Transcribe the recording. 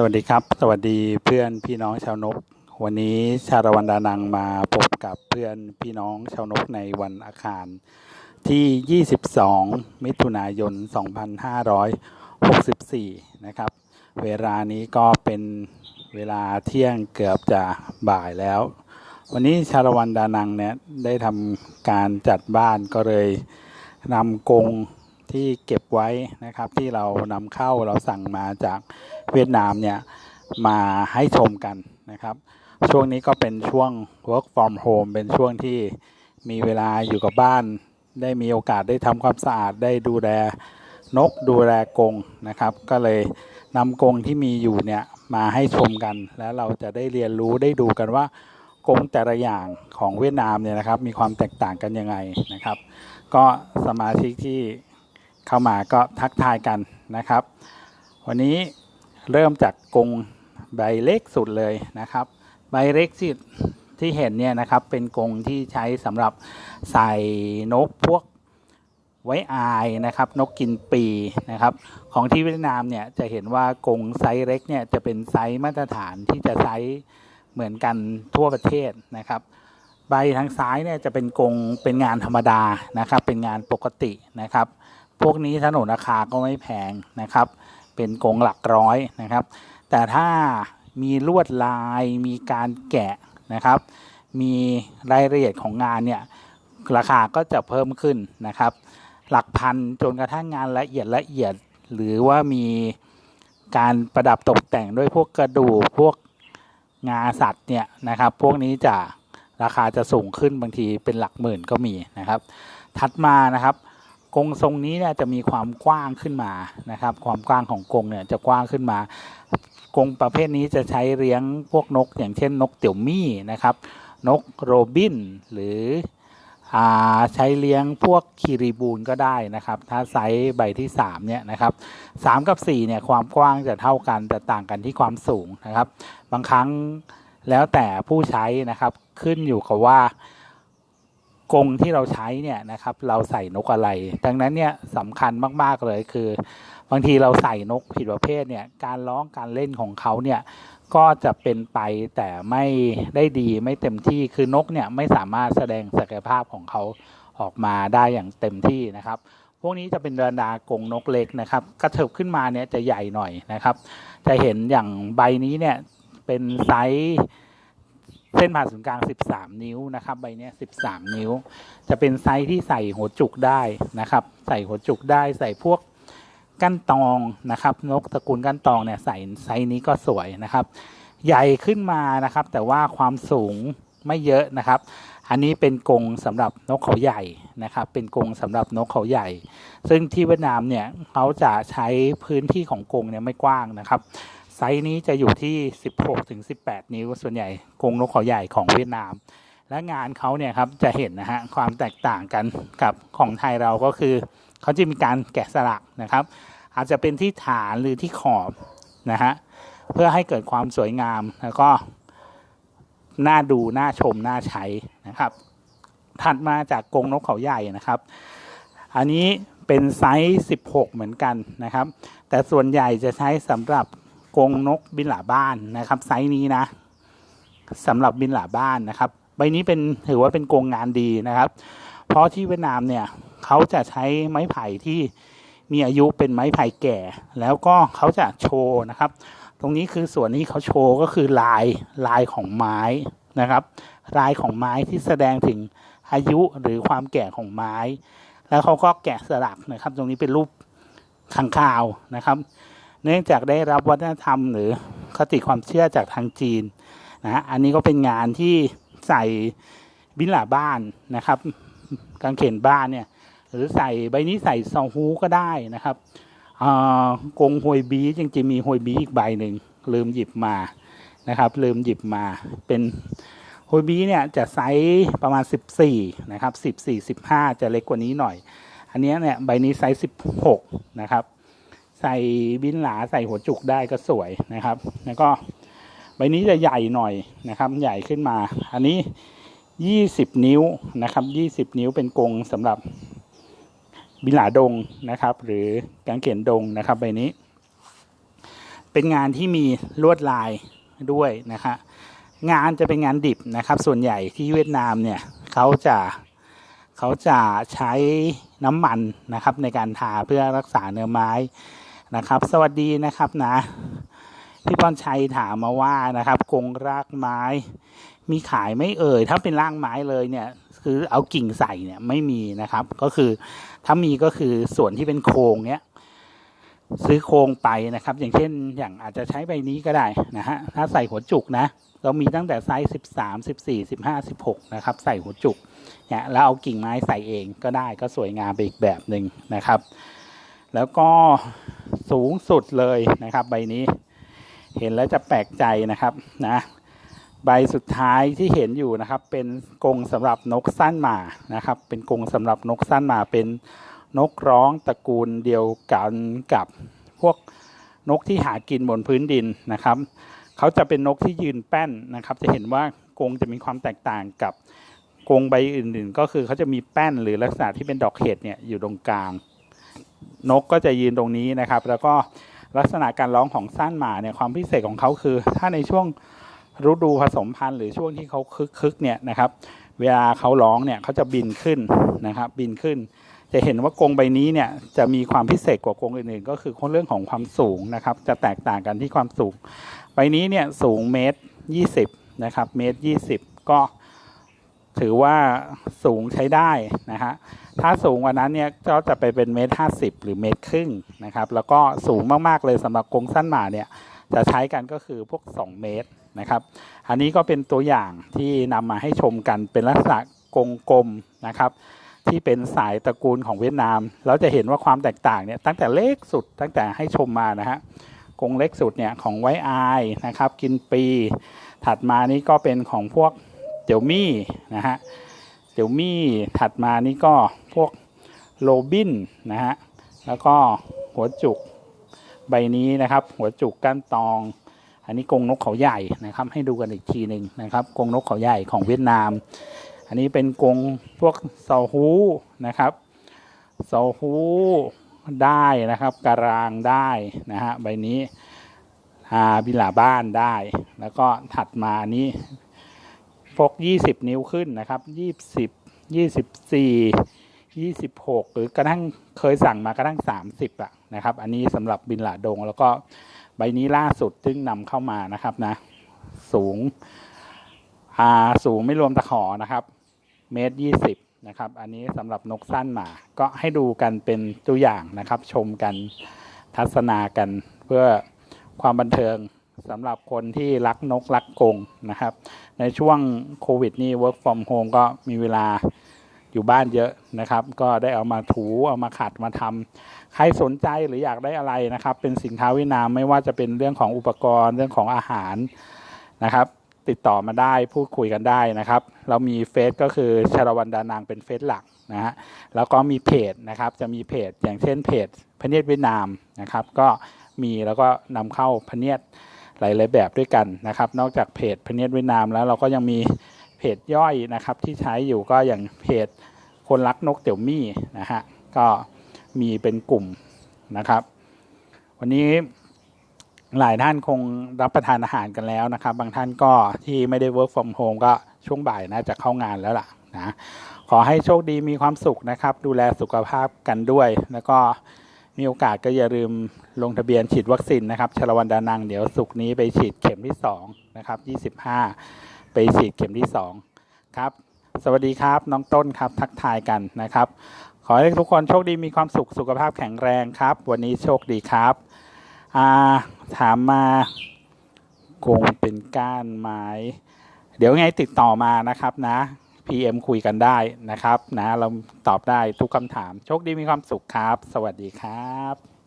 สวัสดีครับ สวัสดีเพื่อนพี่น้องชาวนก วันนี้ชาละวันดานังมาพบกับเพื่อนพี่น้องชาวนกในวันอาคาร ที่ 22 มิถุนายน 2564 นะครับ เวลานี้ก็เป็นเวลาเที่ยงเกือบจะบ่ายแล้ว วันนี้ชาละวันดานังเนี่ยได้ทำการจัดบ้านก็เลยนำกง ที่เก็บไว้นะครับที่เรานำเข้าเราสั่งมาจากเวียดนามเนี่ยมาให้ชมกันนะครับ ช่วงนี้ก็เป็นช่วง work from home เป็นช่วงที่มีเวลาอยู่กับบ้าน ได้มีโอกาสได้ทำความสะอาดได้ดูแลนกดูแลกรงนะครับ ก็เลยนำกรงที่มีอยู่เนี่ยมาให้ชมกัน แล้วเราจะได้เรียนรู้ได้ดูกันว่ากรงแต่ละอย่างของเวียดนามเนี่ยนะครับ มีความแตกต่างกันยังไงนะครับ ก็สมาชิกที่ เข้ามาก็ทักทายกันนะครับ วันนี้เริ่มจากกรงใบเล็กสุดเลยนะครับ ใบเล็กที่ที่เห็นเนี่ยนะครับเป็นกรงที่ใช้สำหรับใส่นกพวกไว้อายนะครับนกกินปีนะครับ ของที่เวียดนามเนี่ยจะเห็นว่ากรงไซส์เล็กเนี่ยจะเป็นไซส์มาตรฐานที่จะใช้เหมือนกันทั่วประเทศนะครับ ใบทางซ้ายเนี่ยจะเป็นกรงเป็นงานธรรมดานะครับ เป็นงานปกตินะครับ พวกนี้ถนนราคาก็ไม่แพงนะครับ เป็นกงหลักร้อยนะครับ แต่ถ้ามีลวดลายมีการแกะนะครับ มีรายละเอียดของงานเนี่ยราคาก็จะเพิ่มขึ้นนะครับ หลักพันจนกระทั่งงานละเอียดละเอียด หรือว่ามีการประดับตกแต่งด้วยพวกกระดูกพวกงาสัตว์เนี่ยนะครับ พวกนี้จะราคาจะสูงขึ้นบางทีเป็นหลักหมื่นก็มีนะครับ ถัดมานะครับ กรงทรงนี้เนี่ยจะมีความกว้างขึ้นมานะครับ ความกว้างของกรงเนี่ยจะกว้างขึ้นมากรงประเภทนี้จะใช้เลี้ยงพวกนก อย่างเช่นนกเตี่ยวมี่นะครับ นกโรบินหรืออใช้เลี้ยงพวกคีรีบูนก็ได้นะครับ ถ้าไซส์ใบที่3เนี่ยนะครับ3กับ4เนี่ยความกว้างจะเท่ากันแต่ต่างกันที่ความสูงนะครับ บางครั้งแล้วแต่ผู้ใช้นะครับขึ้นอยู่กับว่า กรงที่เราใช้เนี่ยนะครับ เราใส่นกอะไร ดังนั้นเนี่ยสำคัญมากๆเลยคือ บางทีเราใส่นกผิดประเภทเนี่ยการร้องการเล่นของเขาเนี่ยก็จะเป็นไปแต่ไม่ได้ดีไม่เต็มที่คือนกเนี่ยไม่สามารถแสดงศักยภาพของเขาออกมาได้อย่างเต็มที่นะครับ พวกนี้จะเป็นเรนดากรงนกเล็กนะครับ กระเถิบขึ้นมาเนี่ยจะใหญ่หน่อยนะครับ จะเห็นอย่างใบนี้เนี่ยเป็นไซส์ เส้นผ่าศูนย์กลาง 13 นิ้วนะครับ ใบเนี้ย13 นิ้ว จะเป็นไซส์ที่ใส่หัวจุกได้นะครับ ใส่หัวจุกได้ใส่พวกกั้นตองนะครับ นกตระกูลกั้นตองเนี่ยใส่ไซส์นี้ก็สวยนะครับ ใหญ่ขึ้นมานะครับ แต่ว่าความสูงไม่เยอะนะครับ อันนี้เป็นกรงสำหรับนกเขาใหญ่นะครับ เป็นกรงสำหรับนกเขาใหญ่ ซึ่งที่เวียดนามเนี่ยเขาจะใช้พื้นที่ของกรงเนี่ยไม่กว้างนะครับ ไซส์นี้จะอยู่ที่ 16ถึง18 นิ้ว ส่วนใหญ่กรงนกเขาใหญ่ของเวียดนาม และงานเขาเนี่ยครับจะเห็นนะฮะความแตกต่างกันกับของไทยเราก็คือ เขาจะมีการแกะสลักนะครับ อาจจะเป็นที่ฐานหรือที่ขอบนะฮะเพื่อให้เกิดความสวยงามแล้วก็น่าดูน่าชมน่าใช้นะครับ ถัดมาจากกรงนกเขาใหญ่นะครับ อันนี้เป็นไซส์ 16 เหมือนกันนะครับ แต่ส่วนใหญ่จะใช้สำหรับ กรงนกบินหลาบ้านนะครับไซส์นี้นะสำหรับบินหลาบ้านนะครับ ใบนี้เป็นถือว่าเป็นกรงงานดีนะครับ เพราะที่เวียดนามเนี่ยเขาจะใช้ไม้ไผ่ที่มีอายุเป็นไม้ไผ่แก่ แล้วก็เขาจะโชว์นะครับ ตรงนี้คือส่วนที่เขาโชว์ก็คือลายลายของไม้นะครับ ลายของไม้ที่แสดงถึงอายุหรือความแก่ของไม้ แล้วเขาก็แกะสลักนะครับ ตรงนี้เป็นรูปขังคาวนะครับ เนื่องจากได้รับวัฒนธรรมหรือคติความเชื่อจากทางจีนนะอันนี้ก็เป็นงานที่ใส่บินหลาบ้านนะครับกางเขนบ้านเนี่ยหรือใส่ใบนี้ใส่ซองฮูก็ได้นะครับอ่ากงฮวยบีจริงๆมีฮวยบีอีกใบหนึ่งลืมหยิบมานะครับลืมหยิบมาเป็นฮวยบีเนี่ยจะไซส์ประมาณ 14 นะครับ 14 15 จะเล็กกว่านี้หน่อย อันนี้เนี่ยใบนี้ไซส์ 16 นะครับ ใส่บินหลาใส่หัวจุกได้ก็สวยนะครับ แล้วก็ใบนี้จะใหญ่หน่อยนะครับ ใหญ่ขึ้นมา อันนี้ 20 นิ้วนะครับ 20 นิ้วเป็นกรงสำหรับบินหลาดงนะครับ หรือกางเขนดงนะครับใบนี้ เป็นงานที่มีลวดลายด้วยนะคะงานจะเป็นงานดิบนะครับ ส่วนใหญ่ที่เวียดนามเนี่ยเขาจะเขาจะใช้น้ำมันนะครับในการทาเพื่อรักษาเนื้อไม้ นะครับ สวัสดีนะครับนะพี่พรชัยถามมาว่านะครับกงรากไม้ มีขายไม่เอ่ย ถ้าเป็นรากไม้เลยเนี่ย คือเอากิ่งใส่เนี่ยไม่มีนะครับ ก็คือถ้ามีก็คือส่วนที่เป็นโครงเนี้ยซื้อโครงไปนะครับ อย่างเช่นอย่างอาจจะใช้ใบนี้ก็ได้นะฮะถ้าใส่หัวจุกนะเรามีตั้งแต่ไซส์สิบสามสิบสี่สิบห้าสิบหกนะครับ ใส่หัวจุกเนี่ยแล้วเอากิ่งไม้ใส่เองก็ได้ก็สวยงามไปอีกแบบหนึ่งนะครับ แล้วก็สูงสุดเลยนะครับ ใบนี้ เห็นแล้วจะแปลกใจนะครับนะใบสุดท้ายที่เห็นอยู่นะครับ เป็นกรงสำหรับนกสั้นหมานะครับ เป็นกรงสำหรับนกสั้นหมาเป็นนกร้องตระกูลเดียวกันกับพวกนกที่หากินบนพื้นดินนะครับเขาจะเป็นนกที่ยืนแป้นนะครับ จะเห็นว่ากรงจะมีความแตกต่างกับกรงใบอื่นๆ ก็คือเขาจะมีแป้นหรือลักษณะที่เป็นดอกเห็ดเนี่ยอยู่ตรงกลาง นกก็จะยืนตรงนี้นะครับ แล้วก็ลักษณะการร้องของสั้นหมาเนี่ยความพิเศษของเขาคือ ถ้าในช่วงฤดูผสมพันธุ์หรือช่วงที่เขาคึกคึกๆเนี่ยนะครับ เวลาเขาร้องเนี่ยเขาจะบินขึ้นนะครับ บินขึ้น จะเห็นว่ากรงใบนี้เนี่ยจะมีความพิเศษกว่ากรงอื่นๆ ก็คือเรื่องของความสูงนะครับ จะแตกต่างกันที่ความสูงใบนี้เนี่ยสูงเมตรยี่สิบนะครับ เมตรยี่สิบก็ ถือว่าสูงใช้ได้นะฮะถ้าสูงกว่านั้นเนี่ยก็จะไปเป็นเมตรห้าสิบหรือเมตรครึ่งนะครับ แล้วก็สูงมากๆเลยสำหรับกรงสั้นหมาเนี่ยจะใช้กันก็คือพวก 2 เมตรนะครับ อันนี้ก็เป็นตัวอย่างที่นำมาให้ชมกันเป็นลักษณะกงกลมนะครับ ที่เป็นสายตระกูลของเวียดนาม เราจะเห็นว่าความแตกต่างเนี่ยตั้งแต่เล็กสุดตั้งแต่ให้ชมมานะฮะกงเล็กสุดเนี่ยของไว้อายนะครับ กินปี ถัดมานี่ก็เป็นของพวก เจียวมี่นะฮะเจียวมี่ถัดมานี่ก็พวกโรบินนะฮะแล้วก็หัวจุกใบนี้นะครับ หัวจุกก้านตอง อันนี้กรงนกเขาใหญ่นะครับ ให้ดูกันอีกทีหนึ่งนะครับกรงนกเขาใหญ่ของเวียดนาม อันนี้เป็นกรงพวกเซาฮูนะครับเซาฮูได้นะครับการางได้นะฮะใบนี้อาบิลาบ้านได้ แล้วก็ถัดมานี้ พก 20 นิ้วขึ้นนะครับ 20 24 26 หรือกระทั่งเคยสั่งมากระทั่ง 30อะนะครับ อันนี้สำหรับบินหลาดง แล้วก็ใบนี้ล่าสุดซึ่งนำเข้ามานะครับนะ สูงอาสูงไม่รวมตะขอนะครับ เมตรยี่สิบนะครับ อันนี้สำหรับนกสั้นหมา ก็ให้ดูกันเป็นตัวอย่างนะครับ ชมกันทัศนากันเพื่อความบันเทิง สำหรับคนที่รักนกรักกงนะครับ ในช่วงโควิดนี่ work from home ก็มีเวลาอยู่บ้านเยอะนะครับ ก็ได้เอามาถูเอามาขัดมาทำใครสนใจหรืออยากได้อะไรนะครับ เป็นสินค้าเวียดนามไม่ว่าจะเป็นเรื่องของอุปกรณ์เรื่องของอาหารนะครับ ติดต่อมาได้พูดคุยกันได้นะครับ เรามีเฟซก็คือชาวันดานางเป็นเฟซหลักนะฮะแล้วก็มีเพจนะครับ จะมีเพจอย่างเช่นเพจพเนียดเวียดนามนะครับ ก็มีแล้วก็นำเข้าพเนียด หลายๆแบบด้วยกันนะครับ นอกจากเพจพเนียดเวียดนามแล้วเราก็ยังมีเพจย่อยนะครับที่ใช้อยู่ก็อย่างเพจคนรักนกเตี่ยวมี่นะฮะก็มีเป็นกลุ่มนะครับ วันนี้หลายท่านคงรับประทานอาหารกันแล้วนะครับ บางท่านก็ที่ไม่ได้ work from home ก็ช่วงบ่ายน่าจะเข้างานแล้วล่ะนะขอให้โชคดีมีความสุขนะครับ ดูแลสุขภาพกันด้วย แล้วก็ มีโอกาสก็อย่าลืมลงทะเบียนฉีดวัคซีนนะครับชลวันดานัง เดี๋ยวสุกนี้ไปฉีดเข็มที่2นะครับ25 ไปฉีดเข็มที่2ครับ สวัสดีครับน้องต้นครับทักทายกันนะครับ ขอให้ทุกคนโชคดีมีความสุขสุขภาพแข็งแรงครับ วันนี้โชคดีครับอ่าถามมาคงเป็นก้านไม้ เดี๋ยวไงติดต่อมานะครับนะ PM คุยกันได้นะครับนะเราตอบได้ทุกคำถาม โชคดีมีความสุขครับ สวัสดีครับ